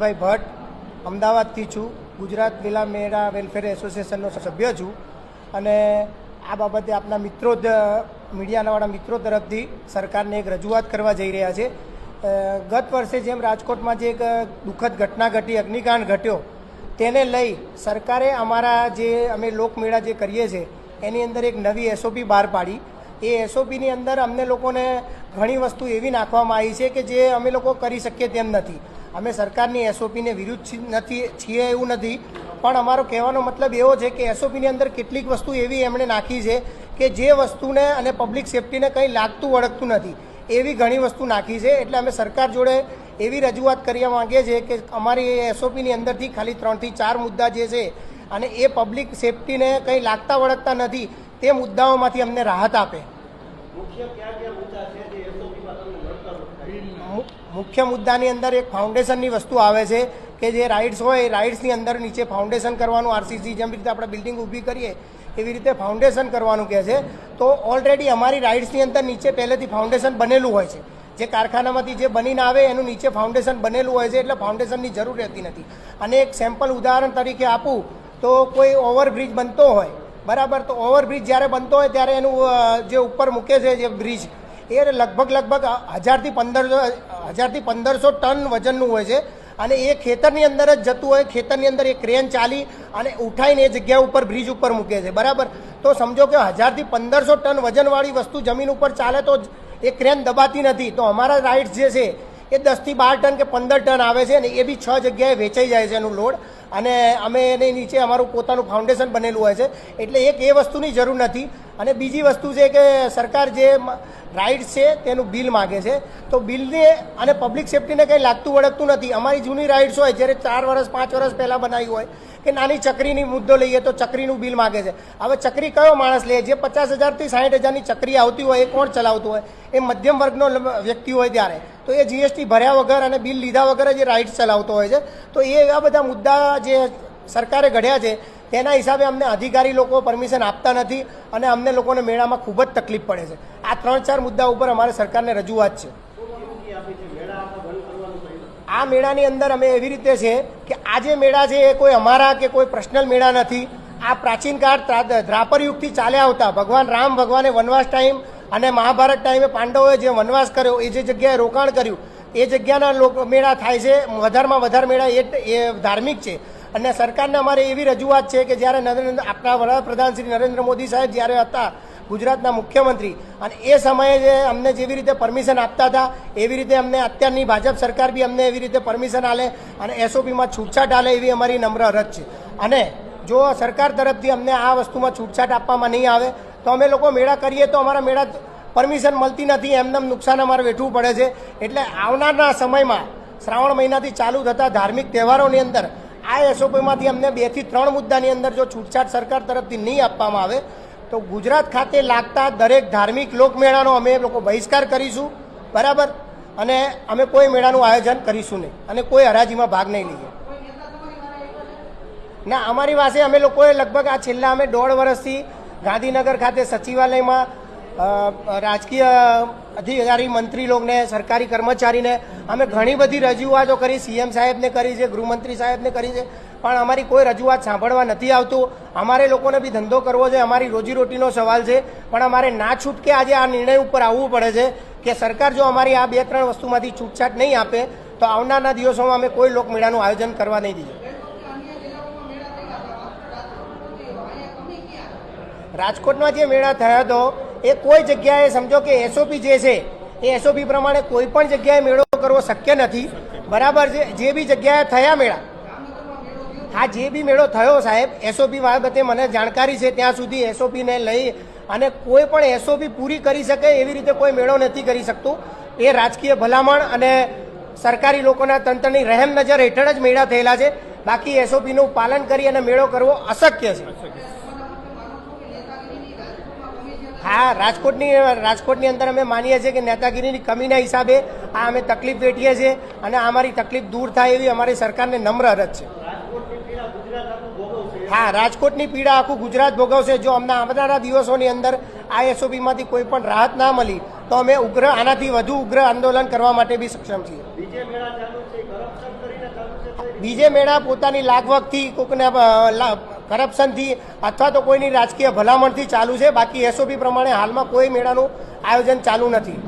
ભાઈ ભટ્ટ, અમદાવાદથી છું. ગુજરાત વિલા મેળા વેલફેર એસોસિએશનનો સભ્ય છું. અને આ બાબતે આપના મિત્રો મીડિયાનાવાળા મિત્રો તરફથી સરકારને એક રજૂઆત કરવા જઈ રહ્યા છે. ગત વર્ષે જેમ રાજકોટમાં જે એક દુઃખદ ઘટના ઘટી, અગ્નિકાંડ ઘટ્યો, તેને લઈ સરકારે અમારા જે અમે લોકમેળા જે કરીએ છીએ એની અંદર એક નવી એસઓપી બહાર પાડી. એ એસઓપીની અંદર અમને લોકોને ઘણી વસ્તુ એવી નાખવામાં આવી છે કે જે અમે લોકો કરી શકીએ તેમ નથી. અમે સરકારની એસઓપીને વિરુદ્ધ નથી, છીએ એવું નથી. પણ અમારો કહેવાનો મતલબ એવો છે કે એસઓપીની અંદર કેટલીક વસ્તુ એવી એમણે નાખી છે કે જે વસ્તુને અને પબ્લિક સેફટીને કંઈ લાગતું વળગતું નથી. એવી ઘણી વસ્તુ નાખી છે. એટલે અમે સરકાર જોડે એવી રજૂઆત કરવા માંગીએ છીએ કે અમારી એસઓપીની અંદરથી ખાલી ત્રણથી ચાર મુદ્દા જે છે અને એ પબ્લિક સેફટીને કંઈ લાગતા વળગતા નથી, તે મુદ્દાઓમાંથી અમને રાહત આપે. મુખ્ય મુદ્દાની અંદર એક ફાઉન્ડેશનની વસ્તુ આવે છે કે જે રાઇડ્સ હોય એ રાઇડ્સની અંદર નીચે ફાઉન્ડેશન કરવાનું આરસીસી જેમ રીતે આપણે બિલ્ડિંગ ઊભી કરીએ, એવી રીતે ફાઉન્ડેશન કરવાનું કહે છે. તો ઓલરેડી અમારી રાઇડ્સની અંદર નીચે પહેલેથી ફાઉન્ડેશન બનેલું હોય છે. જે કારખાનામાંથી જે બનીને આવે એનું નીચે ફાઉન્ડેશન બનેલું હોય છે એટલે ફાઉન્ડેશનની જરૂર રહેતી નથી. અને એક સેમ્પલ ઉદાહરણ તરીકે આપું, તો કોઈ ઓવરબ્રિજ બનતો હોય બરાબર, તો ઓવરબ્રિજ જ્યારે બનતો હોય ત્યારે એનું જે ઉપર મૂકે છે, જે બ્રિજ, એ લગભગ લગભગ હજારથી પંદરસો હજારથી પંદરસો ટન વજનનું હોય છે. અને એ ખેતરની અંદર જ જતું હોય, ખેતરની અંદર એ ક્રેન ચાલી અને ઉઠાઈને એ જગ્યા ઉપર બ્રિજ ઉપર મૂકે છે. બરાબર? તો સમજો કે હજારથી પંદરસો ટન વજનવાળી વસ્તુ જમીન ઉપર ચાલે તો એ ક્રેન દબાતી નથી. તો અમારા રાઇડ્સ જે છે એ દસથી બાર ટન કે પંદર ટન આવે છે ને એ બી છ જગ્યાએ વેચાઈ જાય છે એનું લોડ. અને અમે એની નીચે અમારું પોતાનું ફાઉન્ડેશન બનેલું હોય છે. એટલે એક એ વસ્તુની જરૂર નથી. અને બીજી વસ્તુ છે કે સરકાર જે રાઇડ્સ છે તેનું બિલ માગે છે. તો બિલને અને પબ્લિક સેફટીને કંઈ લાગતું વળગતું નથી. અમારી જૂની રાઇડ્સ હોય, જ્યારે ચાર વર્ષ પાંચ વર્ષ પહેલાં બનાવી હોય કે નાની ચકરીની મુદ્દો લઈએ તો ચકરીનું બિલ માગે છે. હવે ચકરી કયો માણસ લે? જે પચાસ હજારથી સાઠ હજારની ચકરી આવતી હોય એ કોણ ચલાવતું હોય? એ મધ્યમ વર્ગનો વ્યક્તિ હોય ત્યારે. તો એ જીએસટી ભર્યા વગર અને બિલ લીધા વગર જ એ રાઇટ ચલાવતો હોય છે. તો એ એવા બધા મુદ્દા જે સરકારે ઘડ્યા છે તેના હિસાબે અમને અધિકારી લોકો પરમિશન આપતા નથી અને અમને લોકોને મેળામાં ખૂબ જ તકલીફ પડે છે. આ ત્રણ ચાર મુદ્દા ઉપર અમારે સરકારને રજૂઆત છે. આ મેળાની અંદર અમે એવી રીતે છે કે આ જે મેળા છે એ કોઈ અમારા કે કોઈ પર્સનલ મેળા નથી. આ પ્રાચીન કાળ ત્રા- દ્રાપર યુગથી ચાલ્યા આવતા. ભગવાન રામ, ભગવાને વનવાસ ટાઈમ અને મહાભારત ટાઈમે પાંડવોએ જે વનવાસ કર્યો, એ જે જગ્યાએ રોકાણ કર્યું, એ જગ્યાના લોકો, મેળા થાય છે. વધારમાં વધારે મેળા એ એ ધાર્મિક છે. અને સરકારને અમારે એવી રજૂઆત છે કે જ્યારે નરેન્દ્ર આપણા વડાપ્રધાન શ્રી નરેન્દ્ર મોદી સાહેબ જ્યારે હતા ગુજરાતના મુખ્યમંત્રી. અને એ સમયે જે અમને જેવી રીતે પરમિશન આપતા હતા, એવી રીતે અમને અત્યારની ભાજપ સરકાર બી અમને એવી રીતે પરમિશન આલે અને એસઓપીમાં છૂટછાટ આલે એવી અમારી નમ્ર અરજ છે. અને જો સરકાર તરફથી અમને આ વસ્તુમાં છૂટછાટ આપવામાં નહીં આવે, તો અમે લોકો મેળા કરીએ તો અમારા મેળા પરમિશન મળતી નથી, એમને નુકસાન અમારે વેઠવું પડે છે. એટલે આવનારના સમયમાં, શ્રાવણ મહિનાથી ચાલુ થતા ધાર્મિક તહેવારોની અંદર, આ એસઓપીમાંથી અમને બેથી ત્રણ મુદ્દાની અંદર જો છૂટછાટ સરકાર તરફથી નહીં આપવામાં આવે તો ગુજરાત ખાતે લાગતા દરેક ધાર્મિક લોકમેળાનો અમે લોકો બહિષ્કાર કરીશું, બરાબર? અને અમે કોઈ મેળાનું આયોજન કરીશું નહીં, અને કોઈ હરાજીમાં ભાગ નહીં લઈએ. ના, અમારી પાસે અમે લોકોએ લગભગ આ છેલ્લા અમે દોઢ વર્ષથી ગાંધીનગર ખાતે સચિવાલયમાં રાજકીય અધિકારી મંત્રી લોકોને સરકારી કર્મચારીને, અમે ઘણી બધી રજૂઆતો કરી, સીએમ સાહેબને કરી છે, ગૃહમંત્રી સાહેબને કરી છે, પણ અમારી કોઈ રજૂઆત સાંભળવા નથી આવતું. અમારે લોકોને બી ધંધો કરવો છે, અમારી રોજીરોટીનો સવાલ છે, પણ અમારે ના છૂટકે આજે આ નિર્ણય ઉપર આવવું પડે છે કે સરકાર જો અમારી આ બે ત્રણ વસ્તુમાંથી છૂટછાટ નહીં આપે, તો આવનારના દિવસોમાં અમે કોઈ લોકમેળાનું આયોજન કરવા નહીં દઈએ રાજકોટમાં જે મેળા થયો હતો એ કોઈ જગ્યાએ સમજો કે એસઓપી જે છે, એ એસઓપી પ્રમાણે કોઈ પણ જગ્યાએ મેળો કરવો શક્ય નથી. બરાબર છે? જે બી જગ્યાએ થયા મેળા. હા, જે બી મેળો થયો સાહેબ એસઓપી બાબતે મને જાણકારી છે, ત્યાં સુધી એસઓપીને લઈ અને કોઈ પણ એસઓપી પૂરી કરી શકે એવી રીતે કોઈ મેળો નથી કરી શકતું. એ રાજકીય ભલામણ અને સરકારી લોકોના તંત્રની રહેમ નજર હેઠળ જ મેળા થયેલા છે. બાકી એસઓપીનું પાલન કરી અને મેળો કરવો અશક્ય છે. હા, રાજકોટની રાજકોટની અંદર અમે માનીએ છીએ કે નેતાગીરીની કમીના હિસાબે આ અમે તકલીફ વેઠીએ છીએ અને અમારી તકલીફ દૂર થાય એવી અમારી સરકારને નમ્ર અરજ છે. હા, રાજકોટની પીડા આખું ગુજરાત ભોગવશે. જો અમને આવનારા દિવસોની અંદર આ એસઓપીમાંથી કોઈ પણ રાહત ના મળી, તો અમે ઉગ્ર, આનાથી વધુ ઉગ્ર આંદોલન કરવા માટે બી સક્ષમ છીએ. બીજે મેળા પોતાની લાગવગથી કોઈકને કરપ્શનથી અથવા તો કોઈની રાજકીય ભલામણથી ચાલુ છે. બાકી એસઓપી પ્રમાણે હાલમાં કોઈ મેળાનું આયોજન ચાલુ નથી.